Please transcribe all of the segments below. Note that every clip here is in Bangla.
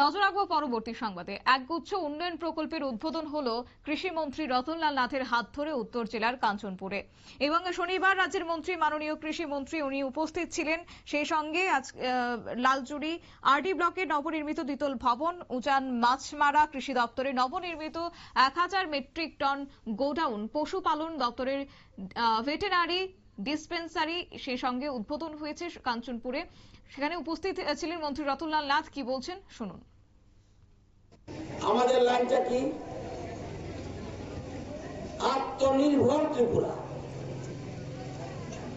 নজর রাখব পরবর্তী সংবাদে। একগুচ্ছ উন্নয়ন প্রকল্পের উদ্বোধন হল কৃষিমন্ত্রী রতনলাল নাথের হাত ধরে উত্তর জেলার কাঞ্চনপুরে। এবং শনিবার রাজ্যের মন্ত্রী, মাননীয় কৃষি মন্ত্রী উনি উপস্থিত ছিলেন। সেই সঙ্গে আজ লালজুড়ি আরডি ব্লকের নবনির্মিত দ্বিতল ভবন, উজান মাছমারা কৃষি দপ্তরে নবনির্মিত এক হাজার মেট্রিক টন গোডাউন, পশুপালন দপ্তরের ভেটেনারি ডিসপেন্সারি সেই সঙ্গে উদ্বোধন হয়েছে কাঞ্চনপুরে। সেখানে উপস্থিত ছিলেন মন্ত্রী রতনলাল নাথ। কি বলছেন? শুনুন। আমাদের লাইনটা কি? আত্মনির্ভর ত্রিপুরা।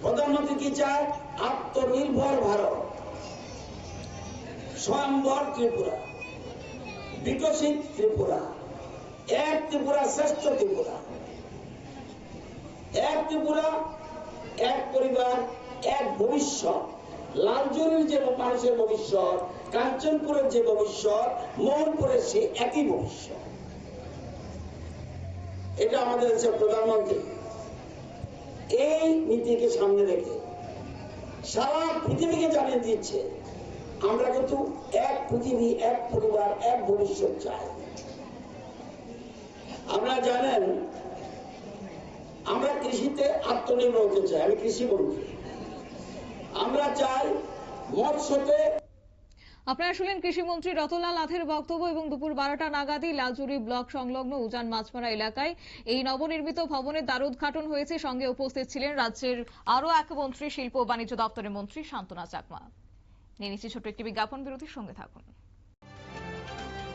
প্রধানমন্ত্রী কি চায়? আত্মনির্ভর ভারত। স্বয়ম্বর ত্রিপুরা। বিকশিত ত্রিপুরা। এক ত্রিপুরা, শ্রেষ্ঠ ত্রিপুরা। এক ত্রিপুরা এক পরিবার, এক ভবিষ্যৎ। লালজুরির যে মানুষের ভবিষ্যৎ, কাঞ্চনপুরের যে ভবিষ্যৎ, মোহনপুরের সে একই ভবিষ্যৎ। এটা আমাদের দেশের প্রধানমন্ত্রী। এই নীতিকে সামনে রেখে সারা পৃথিবীকে জানিয়ে দিচ্ছে, আমরা কিন্তু এক পৃথিবী, এক পরিবার, এক ভবিষ্যৎ চাই। আপনারা জানেন আমরা কৃষিতে আত্মনির্ভর হতে চাই, আমি কৃষি মন্ত্রী আমরা চাই মৎস্যতে আপনারা শুনলেন কৃষিমন্ত্রী রতনলাল নাথের বক্তব্য এবং দুপুর বারোটা নাগাদই লালজুড়ি ব্লক সংলগ্ন উজান মাছমারা এলাকায় এই নবনির্মিত ভবনের দ্বার উদ্ঘাটন হয়েছে। সঙ্গে উপস্থিত ছিলেন রাজ্যের আরও এক মন্ত্রী, শিল্প ও বাণিজ্য দপ্তরের মন্ত্রী শান্তনা চাকমা। নিয়ে নিচ্ছি একটি বিজ্ঞাপন, বিরতির সঙ্গে থাকুন।